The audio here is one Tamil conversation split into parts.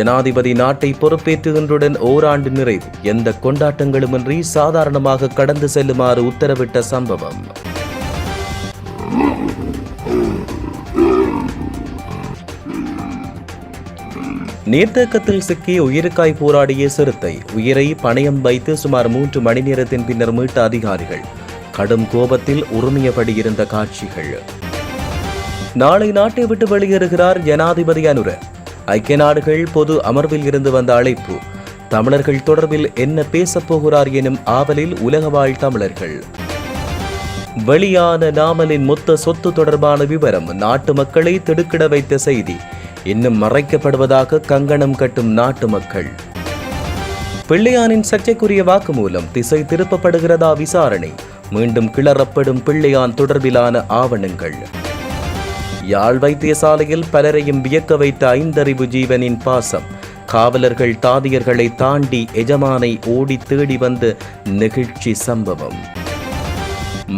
ஜனாதிபதி நாட்டை பொறுப்பேற்றுகின்றுடன் ஓராண்டு நிறைவு. எந்த கொண்டாட்டங்களுமின்றி சாதாரணமாக கடந்து செல்லுமாறு உத்தரவிட்ட சம்பவம். நீர்த்தேக்கத்தில் சிக்கி உயிருக்காய் போராடிய சிறுத்தை உயிரை பணயம் வைத்து சுமார் மூன்று மணி நேரத்தின் பின்னர் மீட்ட அதிகாரிகள். கடும் கோபத்தில் உரிமையபடி இருந்த காட்சிகள். நாளை நாட்டை விட்டு வெளியேறுகிறார் ஜனாதிபதி அனுர. ஐக்கிய நாடுகள் பொது அமர்வில் இருந்து வந்த அழைப்பு. தமிழர்கள் தொடர்பில் என்ன பேசப்போகிறார் எனும் ஆவலில் உலகவாழ் தமிழர்கள். வெளியான நாமலின் மொத்த சொத்து தொடர்பான விவரம் நாட்டு மக்களை திடுக்கிட வைத்த செய்தி. இன்னும் மறைக்கப்படுவதாக கங்கணம் கட்டும் நாட்டு மக்கள். பிள்ளையானின் சர்ச்சைக்குரிய வாக்குமூலம் திசை திருப்பப்படுகிறதா விசாரணை. மீண்டும் கிளறப்படும் பிள்ளையான் தொடர்பிலான ஆவணங்கள். யாழ் வைத்தியசாலையில் பலரையும் வியக்க வைத்த ஐந்தறிவு ஜீவனின் பாசம். காவலர்கள் தாதியர்களை தாண்டி எஜமானை ஓடி தேடி வந்த நெகிழ்ச்சி சம்பவம்.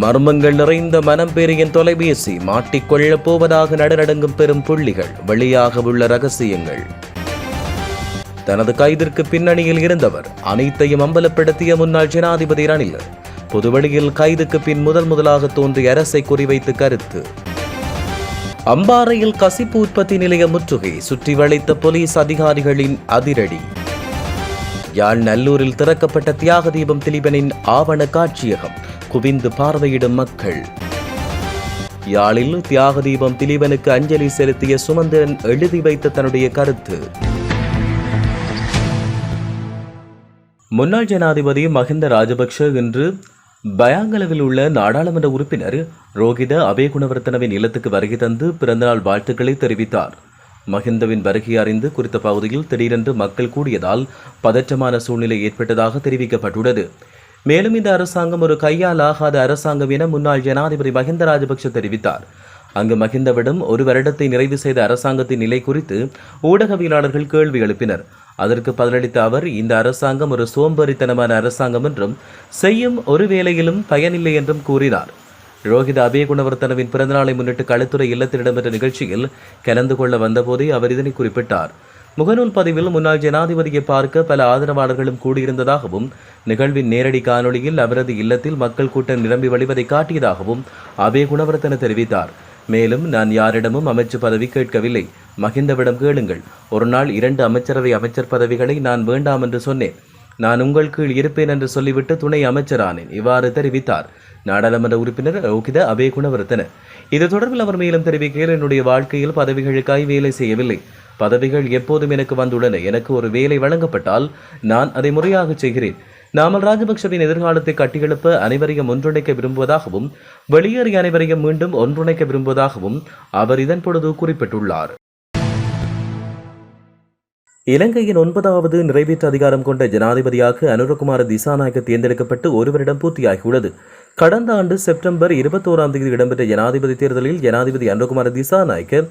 மர்மங்கள் நிறைந்த மனம்பெரியின் தொலைபேசி மாட்டிக்கொள்ளப் போவதாக நடனடங்கும் பெரும் புள்ளிகள் வெளியாக உள்ள ரகசியங்கள். தனது கைதிற்கு பின்னணியில் இருந்தவர் அனைத்தையும் அம்பலப்படுத்திய முன்னாள் ஜனாதிபதி ரணில் பொதுவெளியில் கைதுக்கு பின் முதல் முதலாக தோன்றிய அரசை குறிவைத்து கருத்து. அம்பாறையில் கசிப்பு உற்பத்தி நிலைய முற்றுகை சுற்றி வளைத்த போலீஸ் அதிகாரிகளின் அதிரடி. யாழ் நல்லூரில் திறக்கப்பட்ட தியாக தீபம் திலீபனின் ஆவண காட்சியகம் குவிந்து பார்வையிடும் மக்கள். யாழில் தியாக தீபம் திலீபனுக்கு அஞ்சலி செலுத்திய சுமந்திரன் எழுதி வைத்த தன்னுடைய கருத்து. முன்னாள் ஜனாதிபதி மஹிந்த ராஜபக்ஷ இன்று பயாங்கலவில் உள்ள நாடாளுமன்ற உறுப்பினர் ரோகித அபேகுணவர்த்தனவின் இல்லத்துக்கு வருகை தந்து பிறந்தநாள் வாழ்த்துக்களை தெரிவித்தார். மஹிந்தவின் வருகை அறிந்து குறித்த பகுதியில் திடீரென்று மக்கள் கூடியதால் பதற்றமான சூழ்நிலை ஏற்பட்டதாக தெரிவிக்கப்பட்டுள்ளது. மேலும் இந்த அரசாங்கம் ஒரு கையால் ஆகாத அரசாங்கம் என முன்னாள் ஜனாதிபதி மஹிந்த ராஜபக்ஷ தெரிவித்தார். அங்கு மஹிந்தவிடம் ஒரு வருடத்தை நிறைவு செய்த அரசாங்கத்தின் நிலை குறித்து ஊடகவியலாளர்கள் கேள்வி எழுப்பினர். அதற்கு பதிலளித்த அவர் இந்த அரசாங்கம் ஒரு சோம்பேறித்தனமான அரசாங்கம் என்றும் செய்யும் ஒரு வேலையிலும் பயனில்லை என்றும் கூறினார். ரோஹித அபேகுணவர்த்தனவின் பிறந்தநாளை முன்னிட்டு களத்துறை இல்லத்தில் இடம்பெற்ற நிகழ்ச்சியில் கலந்து கொள்ள வந்தபோதே அவர் இதனை குறிப்பிட்டார். முகநூல் பதிவில் முன்னாள் ஜனாதிபதியை பார்க்க பல ஆதரவாளர்களும் கூடியிருந்ததாகவும் நிகழ்வின் நேரடி காணொளியில் அவரது இல்லத்தில் மக்கள் கூட்டம் நிரம்பி வழிவதை காட்டியதாகவும் அபே குணவர்த்தன தெரிவித்தார். மேலும் நான் யாரிடமும் அமைச்சு பதவி கேட்கவில்லை. மகிந்தவிடம் கேளுங்கள். ஒரு நாள் இரண்டு அமைச்சரவை அமைச்சர் பதவிகளை நான் வேண்டாம் என்று சொன்னேன். நான் உங்கள் கீழ் இருப்பேன் என்று சொல்லிவிட்டு துணை அமைச்சரானேன். இவ்வாறு தெரிவித்தார். நாடாளுமன்ற உறுப்பினர் ரோகித அபே குணவர்த்தன. இது தொடர்பில் அவர் மேலும் தெரிவிக்கையில் என்னுடைய வாழ்க்கையில் பதவிகளுக்காய் வேலை செய்யவில்லை. பதவிகள் எப்போதும் எனக்கு வந்துள்ளன. எனக்கு ஒரு வேலை வழங்கப்பட்டால் நான் அதை முறையாக செய்கிறேன். நாமல் ராஜபக்சவின் எதிர்காலத்தை கட்டியெழுப்ப அனைவரையும் ஒன்றிணைக்க விரும்புவதாகவும் வெளியேறிய அனைவரையும் மீண்டும் ஒன்றிணைக்க விரும்புவதாகவும் அவர் இதன் பொழுது குறிப்பிட்டுள்ளார். இலங்கையின் ஒன்பதாவது நிறைவேற்று அதிகாரம் கொண்ட ஜனாதிபதியாக அனுரகுமார திசாநாயக்க தேர்ந்தெடுக்கப்பட்டு ஒரு வருடம் பூர்த்தியாகியுள்ளது. கடந்த ஆண்டு செப்டம்பர் இருபத்தோராம் தேதி இடம்பெற்ற ஜனாதிபதி தேர்தலில் ஜனாதிபதி அனுரகுமார திசாநாயக்க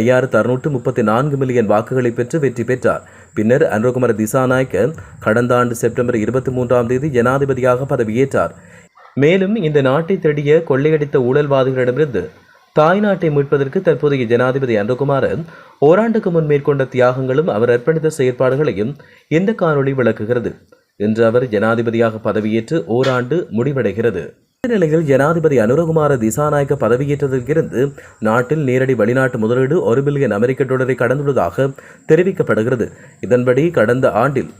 ஐயாயிரத்து அறுநூற்று முப்பத்தி நான்கு மில்லியன் வாக்குகளை பெற்று வெற்றி பெற்றார். பின்னர் அனுரகுமார திசாநாயக்க கடந்த ஆண்டு செப்டம்பர் இருபத்தி மூன்றாம் தேதி ஜனாதிபதியாக பதவியேற்றார். மேலும் இந்த நாட்டை தேடிய கொள்ளையடித்த ஊழல்வாதிகளிடமிருந்து தாய் நாட்டை மீட்பதற்கு தற்போதைய ஜனாதிபதி அனுகுமார ஓராண்டுக்கு முன் மேற்கொண்ட தியாகங்களும் அவர் அர்ப்பணித்த செயற்பாடுகளையும் இந்த காணொளி விளக்குகிறது. இன்று அவர் ஜனாதிபதியாக பதவியேற்று ஓராண்டு முடிவடைகிறது. நிலையில் ஜனாதிபதி அனுரகுமார திசாநாயக்க பதவியேற்றதிலிருந்து நாட்டில் நேரடி வெளிநாட்டு முதலீடு ஒரு பில்லியன் அமெரிக்க டாலரை கடந்துள்ளதாக தெரிவிக்கப்படுகிறது. இதன்படி கடந்த ஆண்டில்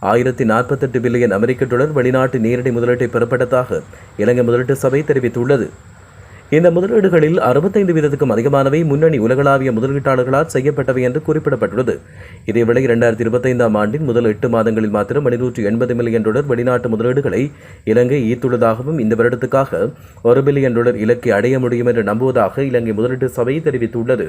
ஆயிரத்தி நாற்பத்தெட்டு பில்லியன் அமெரிக்க டாலர் வெளிநாட்டு நேரடி முதலீட்டை பெறப்பட்டதாக இலங்கை முதலீட்டு சபை தெரிவித்துள்ளது. இந்த முதலீடுகளில் அறுபத்தைந்து வீதத்துக்கும் அதிகமானவை முன்னணி உலகளாவிய முதலீட்டாளர்களால் செய்யப்பட்டவை என்று குறிப்பிடப்பட்டுள்ளது. இதேவேளை இரண்டாயிரத்தி இருபத்தைந்தாம் ஆண்டின் முதல் எட்டு மாதங்களில் மாத்திரம் ஐநூற்று எண்பது மில்லியன் டாலர் வெளிநாட்டு முதலீடுகளை இலங்கை ஈர்த்துள்ளதாகவும் இந்த வருடத்துக்காக ஒரு பில்லியன் டாலர் இலக்கை அடைய முடியும் என்று நம்புவதாக இலங்கை முதலீட்டு சபை தெரிவித்துள்ளது.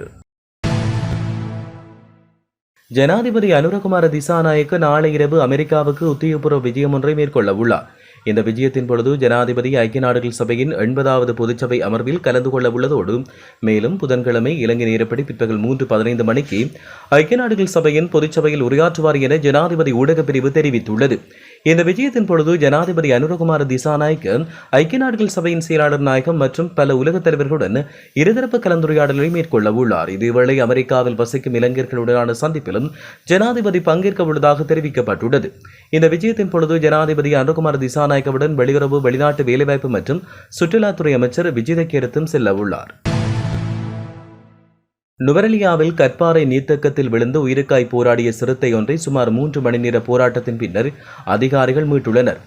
ஜனாதிபதி அனுரகுமார திசாநாயக்க நாளை இரவு அமெரிக்காவுக்கு உத்தியோகபூர்வ விஜயம் ஒன்றை மேற்கொள்ள உள்ளார். இந்த விஜயத்தின் பொழுது ஜனாதிபதி ஐக்கிய நாடுகள் சபையின் எண்பதாவது பொதுச்சபை அமர்வில் கலந்து கொள்ள உள்ளதோடு மேலும் புதன்கிழமை இலங்கை நேரப்படி பிற்பகல் மூன்று பதினைந்து மணிக்கு ஐக்கிய நாடுகள் சபையின் பொதுச்சபையில் உரையாற்றுவார் என ஜனாதிபதி ஊடகப் பிரிவு தெரிவித்துள்ளது. இந்த விஜயத்தின் பொழுது ஜனாதிபதி அனுரகுமார திசாநாயக்க ஐக்கிய நாடுகள் சபையின் செயலாளர் நாயகம் மற்றும் பல உலகத் தலைவர்களுடன் இருதரப்பு கலந்துரையாடலை மேற்கொள்ள உள்ளார். இதேவேளை அமெரிக்காவில் வசிக்கும் இளைஞர்களுடனான சந்திப்பிலும் ஜனாதிபதி பங்கேற்க உள்ளதாக தெரிவிக்கப்பட்டுள்ளது. இந்த விஜயத்தின் பொழுது ஜனாதிபதி அனுகுமார் திசாநாயக்கவுடன் வெளியுறவு வெளிநாட்டு வேலைவாய்ப்பு மற்றும் சுற்றுலாத்துறை அமைச்சர் விஜயதக்கேரத்தும் செல்ல உள்ளார். நுவரலியாவில் கற்பாறை நீர்த்தக்கத்தில் விழுந்து உயிருக்காய் போராடிய சிறுத்தை ஒன்றை சுமார் மூன்று மணி நேர போராட்டத்தின் பின்னர் அதிகாரிகள் மீட்டுள்ளனர்.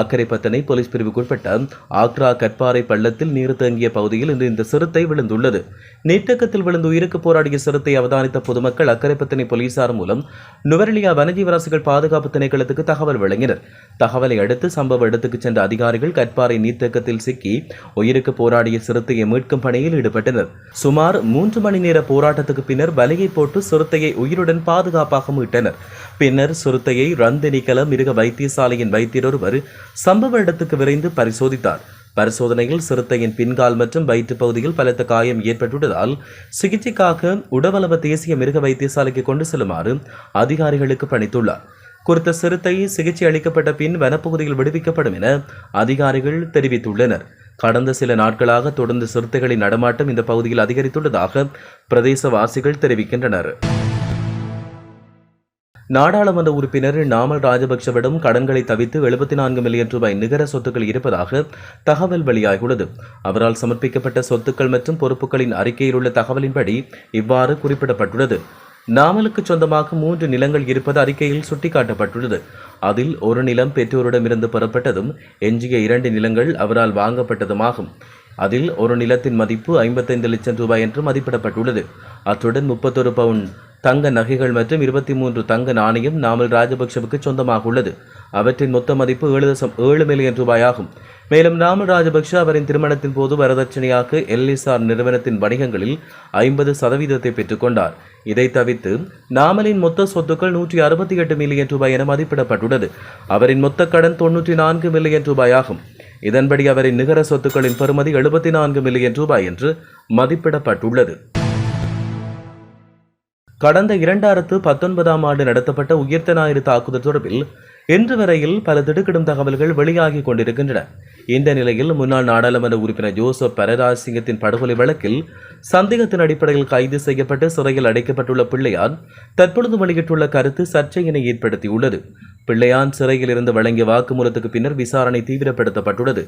அக்கரைப்பத்தனை போலீஸ் பிரிவுக்குட்பட்ட ஆக்ரா கட்பாறை பள்ளத்தில் நீர் தேங்கிய பகுதியில் இன்று இந்த சிறுத்தை விழுந்துள்ளது. நீட்டக்கத்தில் விழுந்து உயிருக்கு போராடிய சிறுத்தை அவதானித்த பொதுமக்கள் அக்கரைப்பத்தனை போலீசார் மூலம் நுவரெலியா வனஜீவராசிகள் பாதுகாப்பு திணைக்களத்துக்கு தகவல் வழங்கினர். தகவலை அடுத்து சம்பவ இடத்துக்கு சென்ற அதிகாரிகள் கற்பாறை நீர்த்தக்கத்தில் சிக்கி உயிருக்கு போராடிய சிறுத்தையை மீட்கும் பணியில் ஈடுபட்டனர். சுமார் மூன்று மணி நேர போராட்டத்துக்கு பின்னர் வலையை போட்டு சிறுத்தையை உயிருடன் பாதுகாப்பாக மீட்டனர். பின்னர் சிறுத்தையை ரந்தினிக்கல மிருக வைத்தியசாலையின் வைத்தியர் ஒருவர் சம்பவ இடத்துக்கு விரைந்து பரிசோதித்தார். பரிசோதனையில் சிறுத்தையின் பின்கால் மற்றும் வயிற்று பகுதியில் பலத்த காயம் ஏற்பட்டுள்ளதால் சிகிச்சைக்காக உடவளவ தேசிய மிருக வைத்தியசாலைக்கு கொண்டு செல்லுமாறு அதிகாரிகளுக்கு பணித்துள்ளார். குறித்த சிறுத்தை சிகிச்சை அளிக்கப்பட்ட பின் வனப்பகுதியில் விடுவிக்கப்படும் என அதிகாரிகள் தெரிவித்துள்ளனர். கடந்த சில நாட்களாக தொடர்ந்து சிறுத்தைகளின் நடமாட்டம் இந்த பகுதியில் அதிகரித்துள்ளதாக பிரதேசவாசிகள் தெரிவிக்கின்றனர். நாடாளுமன்ற உறுப்பினர் நாமல் ராஜபக்சவிடம் கடன்களை தவித்து எழுபத்தி நான்கு மில்லியன் ரூபாய் நிகர சொத்துக்கள் இருப்பதாக தகவல் வெளியாகியுள்ளது. அவரால் சமர்ப்பிக்கப்பட்ட சொத்துக்கள் மற்றும் பொறுப்புகளின் அறிக்கையில் உள்ள தகவலின்படி இவ்வாறு குறிப்பிடப்பட்டுள்ளது. நாமலுக்கு சொந்தமாக மூன்று நிலங்கள் இருப்பது அறிக்கையில் சுட்டிக்காட்டப்பட்டுள்ளது. அதில் ஒரு நிலம் பெற்றோரிடமிருந்து பெறப்பட்டதும் எஞ்சிய இரண்டு நிலங்கள் அவரால் வாங்கப்பட்டதுமாகும். அதில் ஒரு நிலத்தின் மதிப்பு ஐம்பத்தைந்து லட்சம் ரூபாய் என்று மதிப்பிடப்பட்டுள்ளது. அத்துடன் முப்பத்தொரு பவுன் தங்க நகைகள் மற்றும் இருபத்தி மூன்று தங்க நாணயம் நாமல் ராஜபக்சவுக்கு சொந்தமாக உள்ளது. அவற்றின் மொத்த மதிப்பு ஏழு தசம் ஏழு மில்லியன் ரூபாய் ஆகும் மேலும் நாமல் ராஜபக்ஷ அவரின் திருமணத்தின் போது வரதட்சணையாக எல்லிசார் நிறுவனத்தின் வணிகங்களில் ஐம்பது சதவீதத்தை பெற்றுக்கொண்டார் இதை தவிர்த்து நாமலின் மொத்த சொத்துக்கள் நூற்றி அறுபத்தி எட்டு மில்லியன் ரூபாய் என மதிப்பிடப்பட்டுள்ளது. அவரின் மொத்த கடன் தொன்னூற்றி நான்கு மில்லியன் ரூபாய் ஆகும் இதன்படி அவரின் நிகர சொத்துக்களின் பெறுமதி எழுபத்தி நான்கு மில்லியன் ரூபாய் என்று மதிப்பிடப்பட்டுள்ளது. கடந்த இரண்டாயிரத்து பத்தொன்பதாம் ஆண்டு நடத்தப்பட்ட உயிர்த்த ஞாயிறு தாக்குதல் தொடர்பில் இன்று வரையில் பல திடுக்கிடும் தகவல்கள் வெளியாகி கொண்டிருக்கின்றன. இந்த நிலையில் முன்னாள் நாடாளுமன்ற உறுப்பினர் ஜோசப் பரராசிங்கத்தின் படுகொலை வழக்கில் சந்தேகத்தின் அடிப்படையில் கைது செய்யப்பட்டு சிறையில் அடைக்கப்பட்டுள்ள பிள்ளையான் தற்பொழுது வெளியிட்டுள்ள கருத்து சர்ச்சையினை ஏற்படுத்தியுள்ளது. பிள்ளையான் சிறையில் இருந்து வழங்கிய வாக்குமூலத்துக்கு பின்னர் விசாரணை தீவிரப்படுத்தப்பட்டுள்ளது.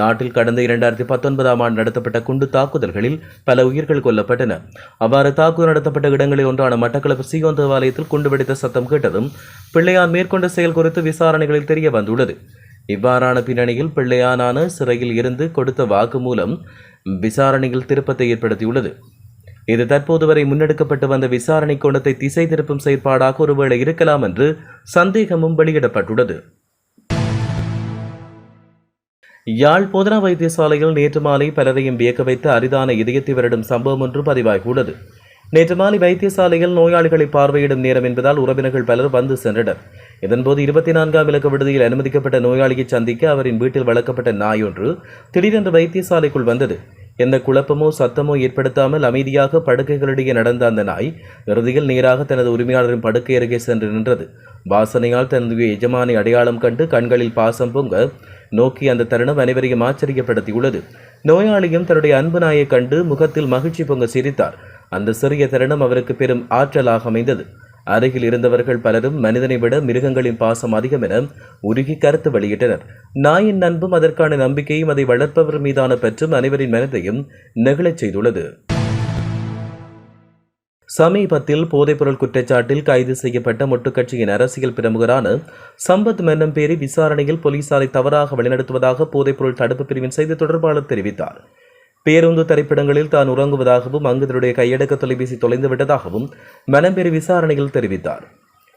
நாட்டில் கடந்த இரண்டாயிரத்தி பத்தொன்பதாம் ஆண்டு நடத்தப்பட்ட குண்டு தாக்குதல்களில் பல உயிர்கள் கொல்லப்பட்டன. அவ்வாறு தாக்குதல் நடத்தப்பட்ட இடங்களில் ஒன்றான மட்டக்களப்பு சீகோன் தேவாலயத்தில் குண்டு வெடித்த சத்தம் கேட்டதும் பிள்ளையார் மேற்கொண்ட செயல் குறித்து விசாரணைகளில் தெரிய வந்துள்ளது. இவ்வாறான பின்னணியில் பிள்ளையானான சிறையில் இருந்து கொடுத்த வாக்குமூலம் விசாரணையில் திருப்பத்தை ஏற்படுத்தியுள்ளது. இது தற்போது வரை முன்னெடுக்கப்பட்டு வந்த விசாரணை கோணத்தை திசை திருப்பும் செயற்பாடாக ஒருவேளை இருக்கலாம் என்று சந்தேகமும் வெளியிடப்பட்டுள்ளது. யாழ் போதனா வைத்தியசாலையில் நேற்று மாலை பலரையும் வியக்க வைத்து அரிதான இதயத்தை வருடும் சம்பவம் ஒன்று பதிவாகியுள்ளது. நேற்று மாலை வைத்தியசாலையில் நோயாளிகளை பார்வையிடும் நேரம் என்பதால் உறவினர்கள் பலர் வந்து சென்றனர். இதன்போது இருபத்தி நான்காம் இலக்க விடுதியில் அனுமதிக்கப்பட்ட நோயாளியை சந்திக்க அவரின் வீட்டில் வளர்க்கப்பட்ட நாய் ஒன்று திடீரென்று வைத்தியசாலைக்குள் வந்தது. எந்த குழப்பமோ சத்தமோ ஏற்படுத்தாமல் அமைதியாக படுக்கைகளிடையே நடந்த அந்த நாய் இறுதியில் நேராக தனது உரிமையாளரின் படுக்கை அருகே சென்று நின்றது. வாசனையால் தனது எஜமானை அடையாளம் கண்டு கண்களில் பாசம் பொங்க நோக்கி அந்த தருணம் அனைவரையும் ஆச்சரியப்படுத்தியுள்ளது. நோயாளியும் தன்னுடைய அன்பு நாயை கண்டு முகத்தில் மகிழ்ச்சி பொங்க சிரித்தார். அந்த சிறிய தருணம் அவருக்கு பெரும் ஆற்றலாக அமைந்தது. அருகில் இருந்தவர்கள் பலரும் மனிதனை விட மிருகங்களின் பாசம் அதிகம் என உருகி கருத்து வெளியிட்டனர். நாயின் அன்பும் அதற்கான நம்பிக்கையும் அதை வளர்ப்பவர் மீதான பற்றும் அனைவரின் மனதையும் நெகிழச் செய்துள்ளது. சமீபத்தில் போதைப்பொருள் குற்றச்சாட்டில் கைது செய்யப்பட்ட மொட்டுக்கட்சியின் அரசியல் பிரமுகரான சம்பத் மென்னம் பேரி விசாரணையில் போலீசாரை தவறாக வழிநடத்துவதாக போதைப்பொருள் தடுப்பு பிரிவின் செய்தி தொடர்பாளர் தெரிவித்தார். பேருந்து திரைப்படங்களில் தான் உறங்குவதாகவும் அங்கு தன்னுடைய கையடக்க தொலைபேசி தொலைந்து விட்டதாகவும் மனம்பேரி விசாரணையில் தெரிவித்தார்.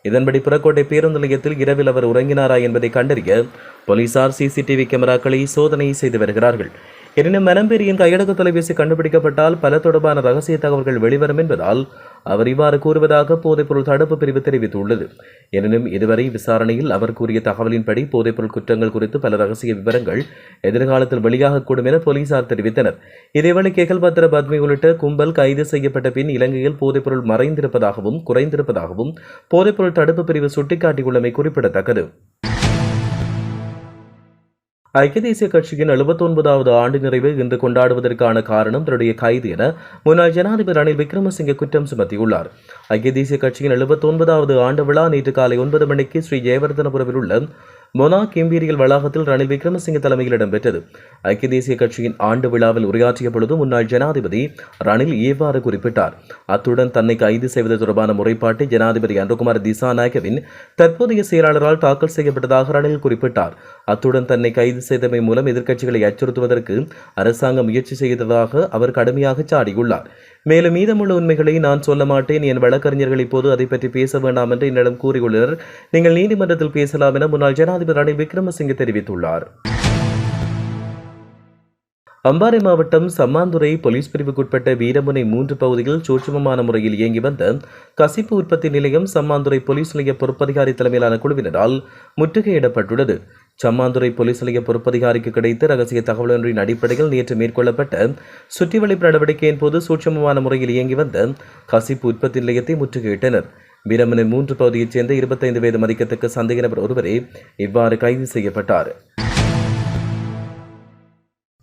இதன்படி புறக்கோட்டை பேருந்து நிலையத்தில் இரவில் அவர் உறங்கினாரா என்பதை கண்டறிய போலீசார் சிசிடிவி கேமராக்களை சோதனை செய்து வருகிறார்கள். எனினும் மனம்பேரியின் கையடக்க தொலைபேசி கண்டுபிடிக்கப்பட்டால் பல தொடர்பான ரகசிய தகவல்கள் வெளிவரும் என்பதால் அவர் இவ்வாறு கூறுவதாக போதைப்பொருள் தடுப்பு பிரிவு தெரிவித்துள்ளது. எனினும் இதுவரை விசாரணையில் அவர் கூறிய தகவலின்படி போதைப்பொருள் குற்றங்கள் குறித்து பல ரகசிய விவரங்கள் எதிர்காலத்தில் வெளியாகக்கூடும் என போலீசார் தெரிவித்தனர். இதேவேளை கேகல்பத்திர பத்மி உள்ளிட்ட கும்பல் கைது செய்யப்பட்ட பின் இலங்கையில் போதைப்பொருள் மறைந்திருப்பதாகவும் குறைந்திருப்பதாகவும் போதைப்பொருள் தடுப்பு பிரிவு சுட்டிக்காட்டியுள்ளமை குறிப்பிடத்தக்கது. ஐக்கிய தேசிய கட்சியின் 79வது ஆண்டு நிறைவை இன்று கொண்டாடுவதற்கான காரணம் தன்னுடைய கைது என முன்னாள் ஜனாதிபதி ரணில் விக்ரமசிங்கே குற்றம் சுமத்தியுள்ளார். ஐக்கிய தேசிய கட்சியின் 79வது ஆண்டு விழா நேற்று காலை ஒன்பது மணிக்கு ஸ்ரீ ஜெயவர்தனபுரவில் உள்ள மொனாக் இம்பீரியல் வளாகத்தில் ரணில் விக்ரமசிங்க தலைமையில் இடம்பெற்றது. ஐக்கிய தேசிய கட்சியின் ஆண்டு விழாவில் உரையாற்றிய பொழுது முன்னாள் ஜனாதிபதி ரணில் இவ்வாறு குறிப்பிட்டார். அத்துடன் தன்னை கைது செய்வது தொடர்பான முறைப்பாட்டை ஜனாதிபதி அன்புகுமார் திசாநாயகவின் தற்போதைய செயலாளரால் தாக்கல் செய்யப்பட்டதாக ரணில் குறிப்பிட்டார். அத்துடன் தன்னை கைது செய்தமை மூலம் எதிர்க்கட்சிகளை அச்சுறுத்துவதற்கு அரசாங்கம் முயற்சி செய்ததாக அவர் கடுமையாக சாடியுள்ளார். மேலும் மீதமுள்ள உண்மைகளை நான் சொல்ல மாட்டேன். என் வழக்கறிஞர்கள் இப்போது அதை பற்றி பேச வேண்டாம் என்று என்னிடம் கூறியுள்ளனர். நீங்கள் நீதிமன்றத்தில் பேசலாம் என முன்னாள் ஜனாதிபதி ரணில் விக்ரமசிங்கே தெரிவித்துள்ளார். அம்பாறை மாவட்டம் சம்மாந்துறை போலீஸ் பிரிவுக்குட்பட்ட வீரமுனை மூன்று பகுதியில் சூட்சமமான முறையில் இயங்கி வந்த கசிப்பு உற்பத்தி நிலையம் சம்மாந்துறை போலீஸ் நிலைய பொறுப்பதிகாரி தலைமையிலான குழுவினரால் முற்றுகையிடப்பட்டுள்ளது. சம்மாந்துறை போலீஸ் நிலைய பொறுப்பதிகாரிக்கு கிடைத்த ரகசிய தகவலொன்றின் அடிப்படையில் நேற்று மேற்கொள்ளப்பட்ட சுற்றிவளைப்பு நடவடிக்கையின் போது சூட்சமமான முறையில் இயங்கி வந்த கசிப்பு உற்பத்தி நிலையத்தை முற்றுகையிட்டனர். வீரமனின் மூன்று பகுதியைச் சேர்ந்த இருபத்தைந்து வயது மதிக்கத்தக்க சந்தேக நபர் ஒருவரே இவ்வாறு கைது செய்யப்பட்டார்.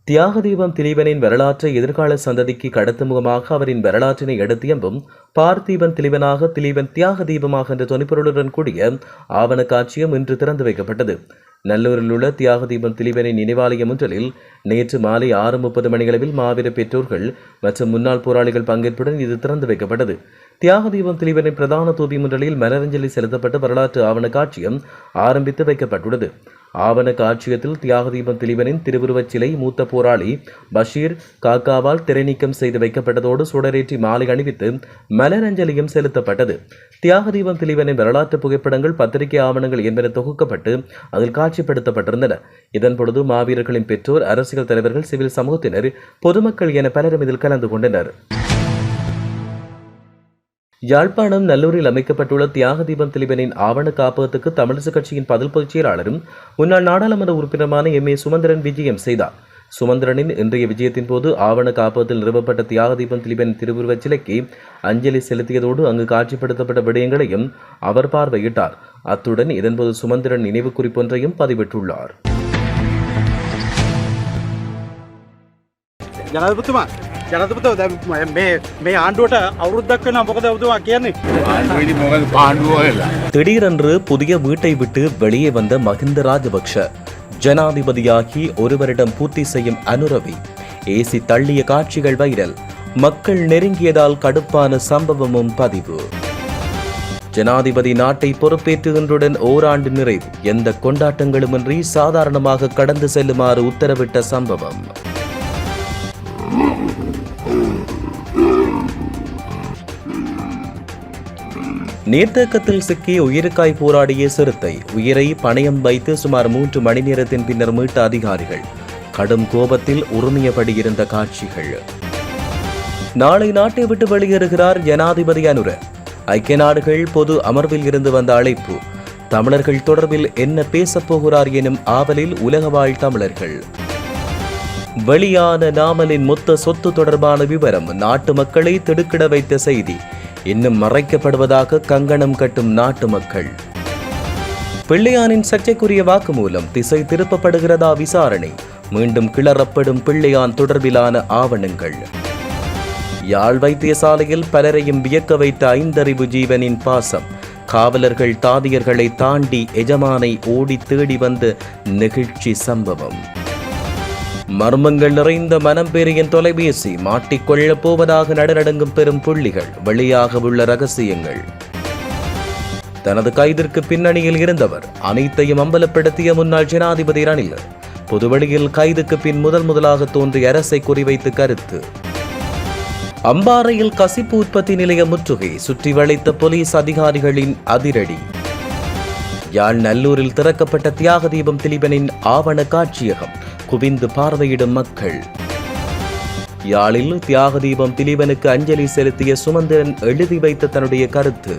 தியாகதீபம் திலீபனின் வரலாற்றை எதிர்கால சந்ததிக்கு கடத்தும் முகமாக அவரின் வரலாற்றினை எடுத்தியம்பும் பார்த்தீபன் திலீபனாக திலீபன் தியாக தீபமாக என்ற தொனிப்பொருளுடன் கூடிய ஆவண காட்சியம் இன்று திறந்து வைக்கப்பட்டது. நல்லூரில் உள்ள தியாகதீபம் திலீபனின் நினைவாலயம் ஒன்றில் நேற்று மாலை ஆறு முப்பது மணியளவில் மாவீர பெற்றோர்கள் மற்றும் முன்னாள் போராளிகள் பங்கேற்புடன் இது திறந்து வைக்கப்பட்டது. தியாகதீபம் திலீபனின் பிரதான தூபி முன்றலில் மலரஞ்சலி செலுத்தப்பட்டு வரலாற்று ஆவண காட்சியம் ஆரம்பித்து வைக்கப்பட்டுள்ளது. ஆவண காட்சியத்தில் தியாகதீபம் திலீபனின் திருவுருவச் சிலை மூத்த போராளி பஷீர் காக்காவால் திரைநீக்கம் செய்து வைக்கப்பட்டதோடு சுடரேற்றி மாலை அணிவித்து மலரஞ்சலியும் செலுத்தப்பட்டது. தியாகதீபம் திலீபனின் வரலாற்று புகைப்படங்கள் பத்திரிகை ஆவணங்கள் என்பன தொகுக்கப்பட்டு அதில் காட்சிப்படுத்தப்பட்டிருந்தன. இதன் பொழுது மாவீரர்களின் பெற்றோர் அரசியல் தலைவர்கள் சிவில் சமூகத்தினர் பொதுமக்கள் என பலரும் இதில் கலந்து கொண்டனர். யாழ்ப்பாணம் நல்லூரில் அமைக்கப்பட்டுள்ள தியாக தீபம் திலீபனின் ஆவண காப்பகத்துக்கு தமிழிசை கட்சியின் பதில் பொதுச் செயலாளரும் முன்னாள் நாடாளுமன்ற உறுப்பினருமான எம். ஏ. சுமந்திரன் விஜயம் செய்தார். சுமந்திரனின் இன்றைய விஜயத்தின் போது ஆவண காப்பகத்தில் நிறுவப்பட்ட தியாகதீபம் திலீபன் திருவுருவச் சிலைக்கு அஞ்சலி செலுத்தியதோடு அங்கு காட்சிப்படுத்தப்பட்ட விடயங்களையும் அவர் பார்வையிட்டார். அத்துடன் இதன்போது சுமந்திரன் நினைவு குறிப்பொன்றையும் பதிவிட்டுள்ளார். ජනතපත මේ මේ ආණ්ඩුවට අවුරුද්දක් වෙන මොකද ඔබතුමා කියන්නේ ආණ්ඩුවේදී මොකද පාණ්ඩුව වෙලා திடீரென்று புதிய வீட்டை விட்டு வெளியே வந்த மஹிந்த ராஜபக்ஷ ஜனாதிபதியாகி ஒரு வருடம் பூர்த்தி செய்யும் அனுரவி ஏசி தள்ளிய காட்சிகள் வைரல் மக்கள் நெருங்கியதால் கடுப்பான சம்பவமும் பதிவு ஜனாதிபதி நாட்டை பொறுப்பேற்றுகின்றுடன் ஓராண்டு நிறைவு எந்த கொண்டாட்டங்களுமின்றி சாதாரணமாக கடந்து செல்லுமாறு உத்தரவிட்ட சம்பவம் நீர்த்தேக்கத்தில் சிக்கி உயிருக்காய் போராடிய சிறுத்தை உயிரை பணயம் வைத்து சுமார் மூன்று மணி நேரத்தின் பின்னர் மீட்ட அதிகாரிகள். கடும் கோபத்தில் உறுமியபடி இருந்த காட்சிகள். நாளை நாட்டை விட்டு வெளியேறுகிறார் ஜனாதிபதி அனுர. ஐக்கிய நாடுகள் பொது அமர்வில் இருந்து வந்த அழைப்பு. தமிழர்கள் தொடர்பில் என்ன பேசப் போகிறார் எனும் ஆவலில் உலக வாழ் தமிழர்கள். வெளியான நாமலின் மொத்த சொத்து தொடர்பான விவரம் நாட்டு மக்களை திடுக்கிட வைத்த செய்தி. இன்னும் மறைக்கப்படுவதாக கங்கணம் கட்டும் நாட்டு மக்கள். பிள்ளையானின் சர்ச்சைக்குரிய வாக்குமூலம் திசை திருப்பப்படுகிறதா விசாரணை. மீண்டும் கிளறப்படும் பிள்ளையான் தொடர்பிலான ஆவணங்கள். யாழ் வைத்தியசாலையில் பலரையும் வியக்க வைத்த ஐந்தறிவு ஜீவனின் பாசம். காவலர்கள் தாதியர்களை தாண்டி எஜமானை ஓடி தேடி வந்த நெகிழ்ச்சி சம்பவம். மர்மங்கள் நிறைந்த மனம்பெரியின் தொலைபேசி மாட்டிக்கொள்ளப் போவதாக நடுநடுங்கும் பெரும் புள்ளிகள் வெளியாக உள்ள ரகசியங்கள். தனது கைதிற்கு பின்னணியில் இருந்தவர் அனைத்தையும் அம்பலப்படுத்திய முன்னாள் ஜனாதிபதி ரணில் பொதுவெளியில் கைதுக்கு பின் முதல் முதலாக தோன்றிய அரசை குறிவைத்து கருத்து. அம்பாறையில் கசிப்பு உற்பத்தி நிலைய முற்றுகை சுற்றி வளைத்த போலீஸ் அதிகாரிகளின் அதிரடி. யாழ் நல்லூரில் திறக்கப்பட்ட தியாக தீபம் திலீபனின் ஆவண காட்சியகம் குவிந்து பார்வையிடும் மக்கள். யாழில் தியாக தீபம் திலீபனுக்கு அஞ்சலி செலுத்திய சுமந்திரன் எழுதி வைத்த தன்னுடைய கருத்து.